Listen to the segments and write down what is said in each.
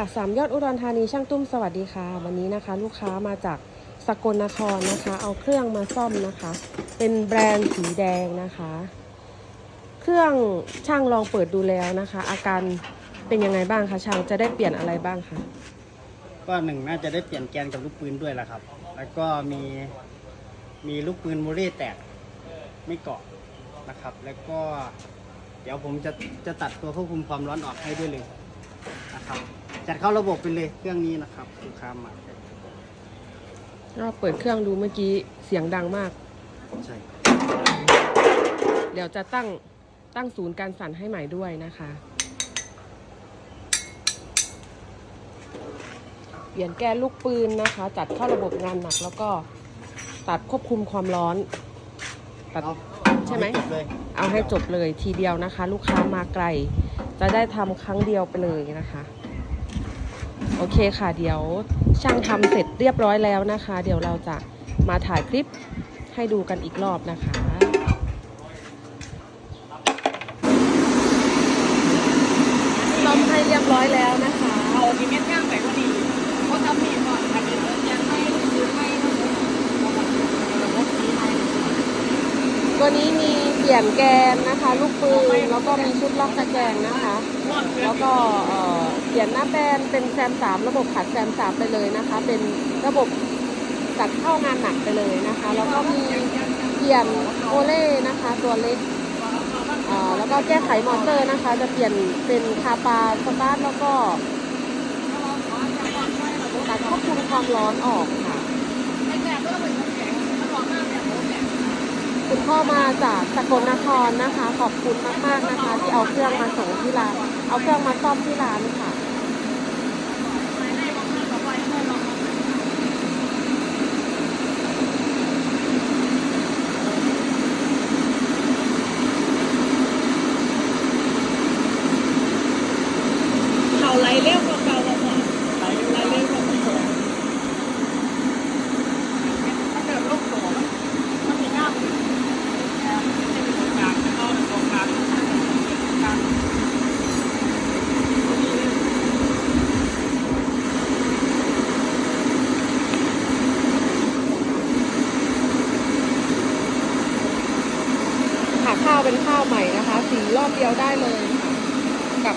ค่ะสามยอดอุดรธานีช่างตุ้มสวัสดีค่ะ วันนี้นะคะ ลูกค้ามาจากสกลนครนะคะ เอาเครื่องมาซ่อมนะคะ เป็นแบรนด์สีแดงนะคะ เครื่องช่างลองเปิดดูแล้วนะคะ อาการเป็นยังไงบ้างคะช่างจะได้เปลี่ยนอะไรบ้างคะก็หนึ่งน่าจะได้เปลี่ยนแกนกับลูกปืนด้วยแหละครับ แล้วก็มีมีลูกปืนโมเล่แตกไม่เกาะนะครับ แล้วก็เดี๋ยวผมจะจะตัดตัวควบคุมความร้อนออกให้ด้วยเลยนะครับ จัดเข้าระบบไปเลยเครื่องนี้นะครับลูกค้ามาก็เปิดเครื่องดูเมื่อกี้เสียงดังมาก ใช่ เดี๋ยวจะตั้งตั้งศูนย์การสั่นให้ใหม่ด้วยนะคะ เปลี่ยนแก้ลูกปืนนะคะ จัดเข้าระบบงานหนักแล้วก็ตัดควบคุมความร้อน ตัดเอาใช่ไหม เอาจบเลยเอาให้จบเลยทีเดียวนะคะ ลูกค้ามาไกล จะได้ทำครั้งเดียวไปเลยนะคะ โอเคค่ะ เดี๋ยวช่างทำเสร็จเรียบร้อยแล้วนะคะ เดี๋ยวเราจะมาถ่ายคลิปให้ดูกันอีกรอบนะคะซ่อมให้เรียบร้อยแล้วนะคะ เอาที่เม็ดย่างไปก็ดีเพราะทำนี่ก่อนทำเป็นยังไม่ซื้อไม่ระบบนี้ไม่ ตัวนี้มีเปลี่ ยนแกนนะคะ ลูกปืนแล้วก็มีชุดล็อกตะแกรงนะคะ แล้วก็เปลี่ยนหน้าแบนเป็นแซมสามระบบขัดแซมสามไปเลยนะคะ เป็นระบบจัดเข้างานหนักไปเลยนะคะ แล้วก็มีเปลี่ยนโอเล่นะคะ ตัวเล็กแล้วก็แก้ไขมอเตอร์นะคะ จะเปลี่ยนเป็นคาปาสตาร์ทแล้วก็ตัดควบคุมความร้อนออกค่ะ ไม่แก่ก็เป็นแข็งมันร้อนมากแบบโอ้แข็ง คุณพ่อมาจากสกลนครนะคะ ขอบคุณมากๆนะคะ ที่เอาเครื่องมาส่งที่ร้าน เอาเครื่องมาซ่อมที่ร้านค่ะ ไม่ได้บางท่านบอกว่าไม่ลอง เขาไหลเร็วกว่าเก่าแล้วค่ะไหลไหลเร็วกว่าเก่าถ้าเกิดลูกโตมันมีง่ามจะเป็นตรงกลางจะเข้าตรงกลางกลาง ข้าวเป็นข้าวใหม่นะคะสีรอบเดียวได้เลย กับ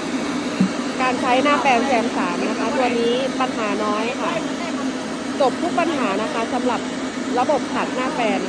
การใช้หน้าแปลงแซมสามนะคะ ตัวนี้ปัญหาน้อยค่ะ จบทุกปัญหานะคะสำหรับระบบขัดหน้าแปลง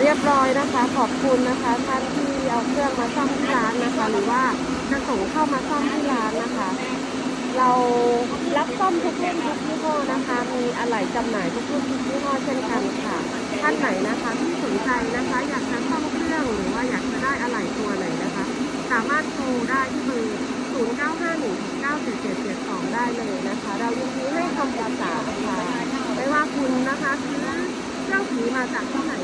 เรียบร้อยนะคะ ขอบคุณนะคะท่านที่เอาเครื่องมาซ่อมที่ร้านนะคะ หรือว่าจะส่งเข้ามาซ่อมที่ร้านนะคะ เรารับซ่อมทุกรุ่นทุกยี่ห้อนะคะ มีอะไหล่จำหน่ายทุกรุ่นทุกยี่ห้อเช่นกันค่ะ ท่านไหนนะคะที่สนใจนะคะ อยากจะซ่อมเครื่องหรือว่าอยากจะได้อะไหล่ตัวไหนนะคะ สามารถโทรได้ที่เบอร์0951977772 ได้เลยนะคะ เรายินดีให้คำปรึกษาค่ะไม่ว่าคุณนะคะซื้อเครื่องผีมาจากที่ไหน